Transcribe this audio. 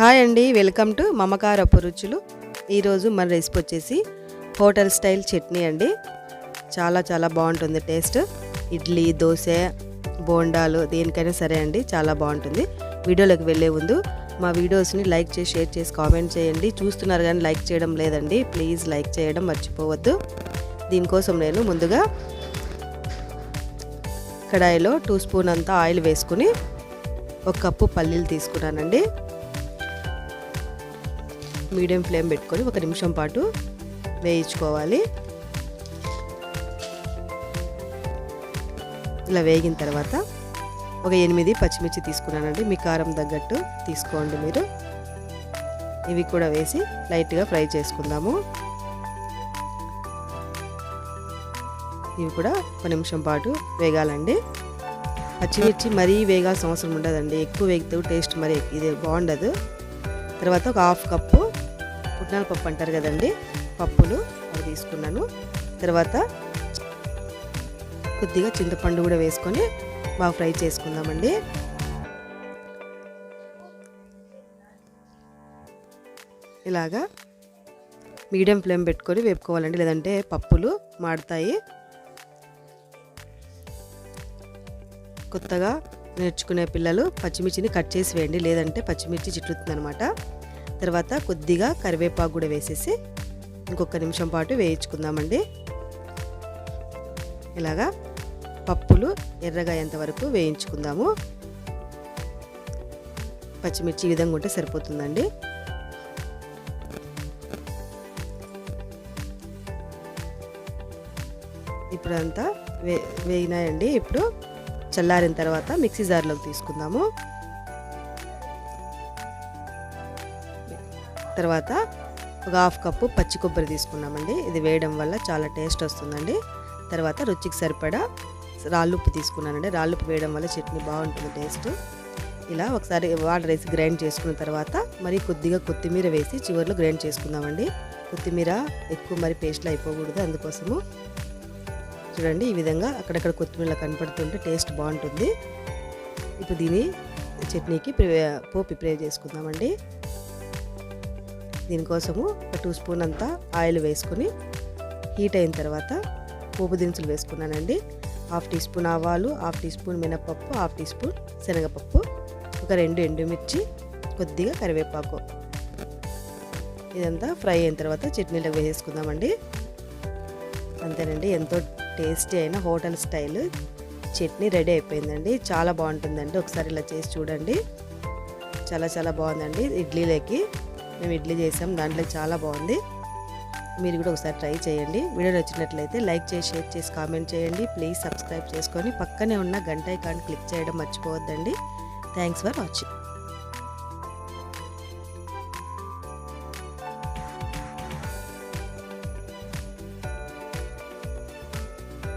Hi అండి welcome to మమకారపు రుచులు ఈరోజు మన రెసిపీ వచ్చేసి హోటల్ స్టైల్ చట్నీ అండి. చాలా చాలా బాగుంటుంది టేస్ట్. ఇడ్లీ దోశ బోండాలు దేనికైనా సరే అండి చాలా బాగుంటుంది. వీడియోలోకి వెళ్ళే ముందు మా వీడియోస్ని లైక్ చేసి షేర్ చేసి కామెంట్ చేయండి. చూస్తున్నారు కానీ లైక్ చేయడం లేదండి. ప్లీజ్ లైక్ చేయడం మర్చిపోవద్దు. దీనికోసం నేను ముందుగా కడాయిలో టూ స్పూన్ అంతా ఆయిల్ వేసుకుని ఒక కప్పు పల్లీలు తీసుకున్నానండి. మీడియం ఫ్లేమ్ పెట్టుకొని ఒక నిమిషం పాటు వేయించుకోవాలి. ఇలా వేగిన తర్వాత ఒక ఎనిమిది పచ్చిమిర్చి తీసుకున్నానండి. మీ కారం తగ్గట్టు తీసుకోండి మీరు. ఇవి కూడా వేసి లైట్గా ఫ్రై చేసుకుందాము. ఇవి కూడా ఒక నిమిషం పాటు వేగాలండి. పచ్చిమిర్చి మరీ వేగాల్సిన అవసరం ఉండదండి. ఎక్కువ వేగితే టేస్ట్ మరి ఇది బాగుండదు. తర్వాత ఒక హాఫ్ కప్పు పుట్నాల పప్పు అంటారు కదండి పప్పులు అవి తీసుకున్నాను. తర్వాత కొద్దిగా చింతపండు కూడా వేసుకొని బాగా ఫ్రై చేసుకుందామండి. ఇలాగా మీడియం ఫ్లేమ్ పెట్టుకొని వేపుకోవాలండి లేదంటే పప్పులు మాడతాయి. కొత్తగా నేర్చుకునే పిల్లలు పచ్చిమిర్చిని కట్ చేసి వేయండి లేదంటే పచ్చిమిర్చి చిట్లుతుంది అనమాట తర్వాత కొద్దిగా కరివేపాకు కూడా వేసేసి ఇంకొక నిమిషం పాటు వేయించుకుందామండి. ఇలాగా పప్పులు ఎర్రగా వరకు వేయించుకుందాము. పచ్చిమిర్చి ఈ విధంగా ఉంటే సరిపోతుందండి. ఇప్పుడు అంతా వే వేయినాయండి ఇప్పుడు చల్లారిన తర్వాత మిక్సీ జార్లోకి తీసుకుందాము. తర్వాత ఒక హాఫ్ కప్పు పచ్చి కొబ్బరి తీసుకున్నామండి. ఇది వేయడం వల్ల చాలా టేస్ట్ వస్తుందండి. తర్వాత రుచికి సరిపడా రాళ్ళుప్పు తీసుకున్నానండి. రాళ్ళుప్పు వేయడం వల్ల చట్నీ బాగుంటుంది టేస్ట్. ఇలా ఒకసారి వాటర్ వేసి గ్రైండ్ చేసుకున్న తర్వాత మరి కొద్దిగా కొత్తిమీర వేసి చివరిలో గ్రైండ్ చేసుకుందామండి. కొత్తిమీర ఎక్కువ మరి పేస్ట్లో అయిపోకూడదు అందుకోసము. చూడండి ఈ విధంగా అక్కడక్కడ కొత్తిమీర కనపడుతుంటే టేస్ట్ బాగుంటుంది. ఇప్పుడు దీని చట్నీకి పోపు ప్రిపేర్ చేసుకుందామండి. దీనికోసము ఒక టూ స్పూన్ అంతా ఆయిల్ వేసుకొని హీట్ అయిన తర్వాత పోపు దినుసులు వేసుకున్నానండి. హాఫ్ టీ స్పూన్ ఆవాలు హాఫ్ టీ స్పూన్ మినపప్పు హాఫ్ టీ స్పూన్ శనగపప్పు ఒక రెండు ఎండుమిర్చి కొద్దిగా కరివేపాకు. ఇదంతా ఫ్రై అయిన తర్వాత చట్నీలో వేసేసుకుందామండి. అంతేనండి ఎంతో టేస్టీ అయిన హోటల్ స్టైల్. చట్నీ రెడీ అయిపోయిందండి చాలా బాగుంటుందండి. ఒకసారి ఇలా చేసి చూడండి. చాలా చాలా బాగుందండి ఇడ్లీలోకి. మేము ఇడ్లీ చేసాం. దాంట్లో చాలా బాగుంది. మీరు కూడా ఒకసారి ట్రై చేయండి. వీడియో నచ్చినట్లయితే లైక్ చేసి షేర్ చేసి కామెంట్ చేయండి. ప్లీజ్ సబ్స్క్రైబ్ చేసుకొని పక్కనే ఉన్న గంట ఐకాన్ క్లిక్ చేయడం మర్చిపోవద్దండి. Thanks for watching.